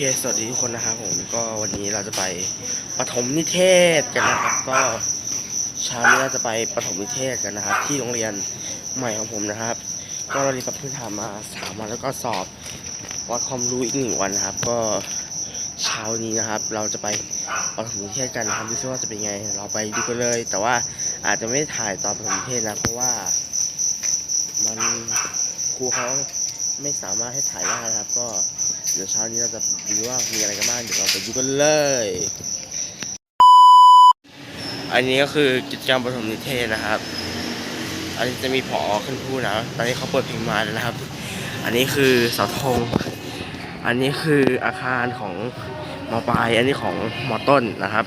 เค สวัสดีทุกคนนะครับผมก็วันนี้เราจะไปปฐมนิเทศกันนะครับ ก็เช้านี้เราจะไปปฐมนิเทศกันนะครับ ที่โรงเรียนใหม่ของผมนะครับ ก็เราเรียนกับพื้นฐานมาสามวันแล้วก็สอบวัดความรู้อีกหนึ่งวันนะครับ ก็เช้านี้นะครับ เราจะไปปฐมนิเทศกันนะครับดูซิว่าจะเป็นไง เราไปดูกันเลย แต่ว่าอาจจะไม่ได้ถ่ายตอนปฐมนิเทศนะเพราะว่า มันครูเขาไม่สามารถให้ถ่ายได้นะครับ ก็ ดี๋ยวเช้านี้เราจะดูว่ามีอะไรกันบ้างเดี๋ยวเราไปดูกันเลย อันนี้ก็คือกิจกรรมปฐมนิเทศนะครับ อันนี้จะมีผอขึ้นพูดนะ ตอนนี้เขาเปิดเพลงมาแล้วนะครับ อันนี้คือเสาธง อันนี้คืออาคารของมอปลาย อันนี้ของมอต้นนะครับ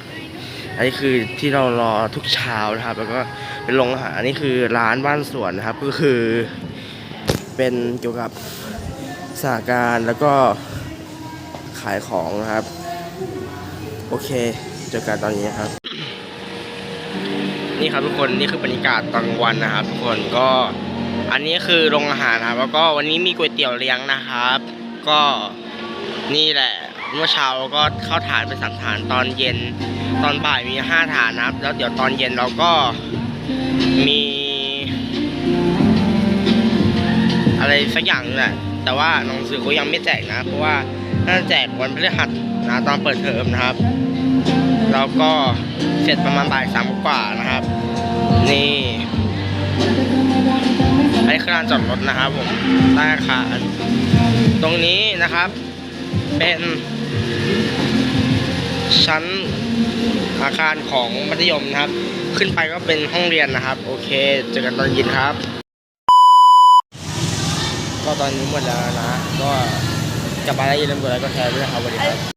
อันนี้คือที่เรารอทุกเช้านะครับ แล้วก็เป็นโรงอาหาร อันนี้คือร้านบ้านสวนนะครับ ก็คือเป็นเกี่ยวกับสหการแล้วก็ ขายของนะครับ โอเคเจอกันตอนนี้ครับ นี่ครับทุกคนนี่คือบรรยากาศตอนกลางวันนะครับ ทุกคนก็อันนี้คือโรงอาหารครับ แล้วก็วันนี้มีก๋วยเตี๋ยวเลี้ยงนะครับ ก็นี่แหละ เมื่อเช้าก็เข้าฐานเป็นสามฐานตอนเย็น ตอนบ่ายมีห้าฐานนะครับ แล้วเดี๋ยวตอนเย็นเราก็มีอะไรสักอย่างนึงแหละแต่ว่าหนังสือเขายังไม่แจกนะ เพราะว่า น่าจะแจกวันพฤหัสนะตอนเปิดเทอมนะครับ แล้วก็เสร็จประมาณบ่ายสามกว่านะครับ นี่อันนี้คือลานจอดรถนะครับผมใต้อาคารตรงนี้นะครับ เป็น ชั้นอาคารของมัธยมนะครับ ขึ้นไปก็เป็นห้องเรียนนะครับ โอเค เจอกันตอนเย็นครับ ก็ตอนนี้หมดแล้วนะ ก็ กลับมาแล้วอย่าลืมกดไลค์กดแชร์ด้วยนะครับวันนี้ครับ